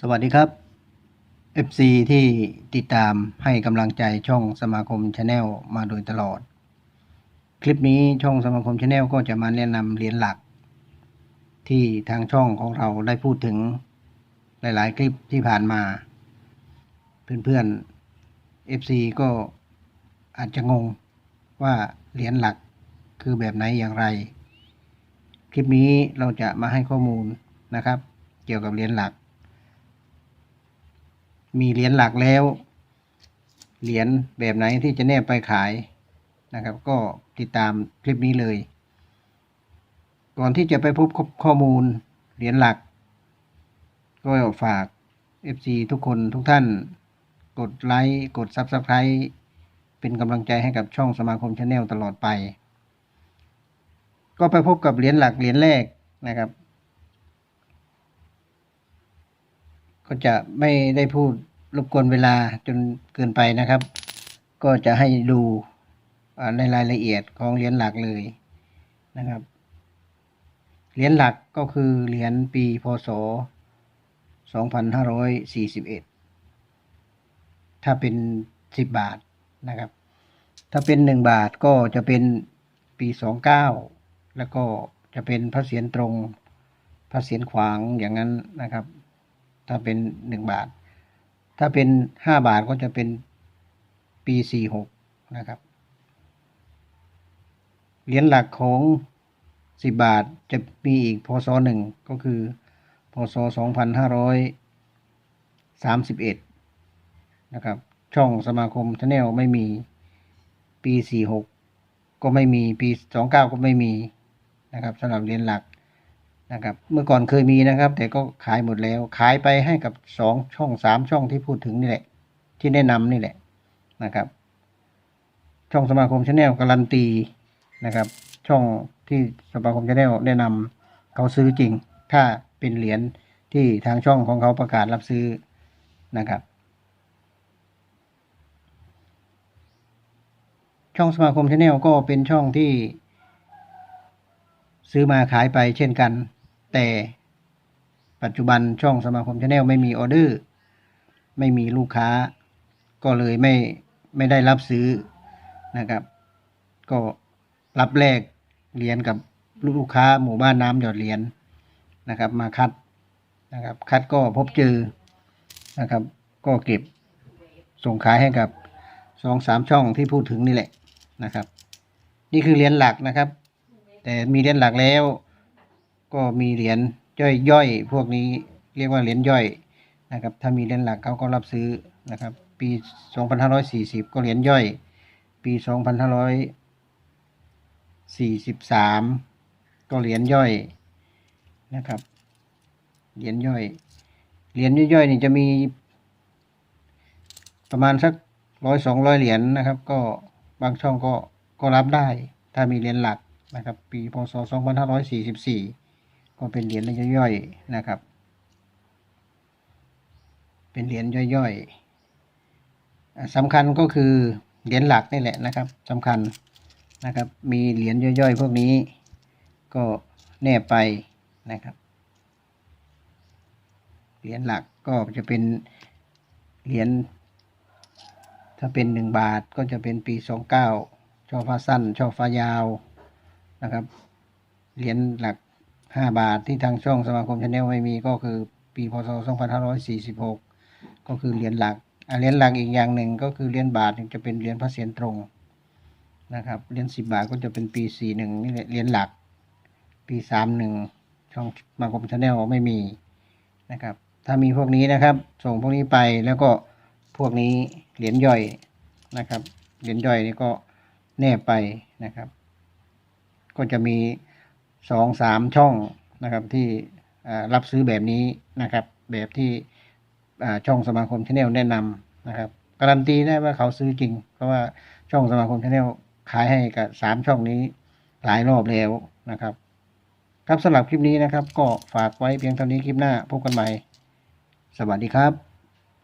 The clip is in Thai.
สวัสดีครับ FC ที่ติดตามให้กำลังใจช่องสมาคมชาแนลมาโดยตลอด คลิปนี้ช่องสมาคมชาแนลก็จะมาแนะนำเหรียญหลัก ที่ทางช่องของเราได้พูดถึงหลาย ๆ คลิปที่ผ่านมา เพื่อนๆ FC ก็อาจจะงงว่าเหรียญหลักคือแบบไหนอย่างไร คลิปนี้เราจะมาให้ข้อมูลนะครับ เกี่ยวกับเหรียญหลัก มีเหรียญหลักแล้ว เหรียญแบบไหนที่จะแนบไปขายนะครับ ก็ติดตามคลิปนี้เลย ก่อนที่จะไปพบข้อมูลเหรียญหลัก ก็ฝาก FC ทุกคนทุกท่านกดไลค์กด Subscribe เป็นกำลังใจให้กับช่องสมาคมชาแนลตลอดไป ก็ไปพบกับเหรียญหลักเหรียญแรกนะครับ ก็จะไม่ได้พูดรบกวนเวลาจนเกินไปนะครับ ก็จะให้ดูในรายละเอียดของเหรียญหลักเลยนะครับ เหรียญหลักก็คือเหรียญปีพศ 2541 ถ้าเป็น 10 บาทนะครับ ถ้าเป็น 1 บาทก็จะเป็นปี 29 แล้วก็จะเป็นพระเศียรตรงพระเศียรขวางอย่างนั้นนะครับ ถ้าเป็นหนึ่งบาท ถ้าเป็นห้าบาทก็จะเป็นปีสี่หกนะครับ เหรียญหลักของสิบบาทจะมีอีกพศหนึ่งก็คือ พศสองพันห้าร้อยสามสิบเอ็ดนะครับ ช่องสมาคมชาแนลไม่มีปีสี่หกก็ไม่มีปีสองเก้าก็ไม่มีนะครับสำหรับเหรียญหลัก นะครับ เมื่อก่อนเคยมีนะครับ แต่ก็ขายหมดแล้ว ขายไปให้กับสองช่องสามช่องที่พูดถึงนี่แหละ ที่แนะนำนี่แหละนะครับ ช่องสมาคมชาแนลการันตีนะครับ ช่องที่สมาคมชาแนลแนะนำเขาซื้อจริง ถ้าเป็นเหรียญที่ทางช่องของเขาประกาศรับซื้อนะครับ ช่องสมาคมชาแนลก็เป็นช่องที่ซื้อมาขายไปเช่นกัน แต่ปัจจุบันช่องสมาคมชาแนลไม่มีออเดอร์ ไม่มีลูกค้า ก็เลยไม่ไม่ได้รับซื้อนะครับ ก็รับแลกเหรียญกับลูกค้าหมู่บ้านน้ำหยอดเหรียญนะครับ มาคัดนะครับ คัดก็พบเจอนะครับ ก็เก็บส่งขายให้กับสองสามช่องที่พูดถึงนี่แหละนะครับ นี่คือเหรียญหลักนะครับ แต่มีเหรียญหลักแล้ว ก็มีเหรียญย่อยย่อยๆพวกนี้เรียกว่าเหรียญย่อยนะครับถ้ามีเหรียญหลักเขาก็รับซื้อนะครับปี 2540 ก็เหรียญย่อย ปี 2543 ก็เหรียญย่อยนะครับเหรียญย่อยเหรียญย่อยๆนี่จะมีประมาณสักร้อยสองร้อยเหรียญนะครับ ก็บางช่องก็ก็รับได้ ถ้ามีเหรียญหลักนะครับ ปีพศ2544 ก็เป็นเหรียญย่อยๆนะครับ เป็นเหรียญย่อยๆสำคัญก็คือเหรียญหลักนี่แหละนะครับสำคัญนะครับ มีเหรียญย่อยๆ พวกนี้ก็แนบไปนะครับ เหรียญหลักก็จะเป็นเหรียญถ้าเป็นหนึ่งบาทก็จะเป็นปีสองเก้าช่อฟ้าสั้นช่อฟ้ายาวนะครับ เหรียญหลัก ห้าบาทที่ทางช่องสมาคมชาแนลไม่มีก็คือปีพศสองพันห้าร้อยสี่สิบหกก็คือเหรียญหลักเหรียญหลักอีกอย่างหนึ่งก็คือเหรียญบาทจะเป็นเหรียญพระเศียรตรงนะครับเหรียญสิบบาทก็จะเป็นปีสี่หนึ่งนี่เหรียญหลัก ปีสามหนึ่งช่องสมาคมชาแนลไม่มีนะครับ ถ้ามีพวกนี้นะครับ ส่งพวกนี้ไปแล้วก็พวกนี้เหรียญย่อยนะครับเหรียญย่อยนี่ก็แนบไปนะครับ ก็จะมี สองสามช่องนะครับที่รับซื้อแบบนี้นะครับ แบบที่ช่องสมาคมชาแนลแนะนำนะครับการันตีได้ว่าเขาซื้อจริง เพราะว่าช่องสมาคมชาแนลขายให้กับสามช่องนี้หลายรอบแล้วนะครับ ครับสำหรับคลิปนี้นะครับ ก็ฝากไว้เพียงเท่านี้คลิปหน้าพบกันใหม่ สวัสดีครับ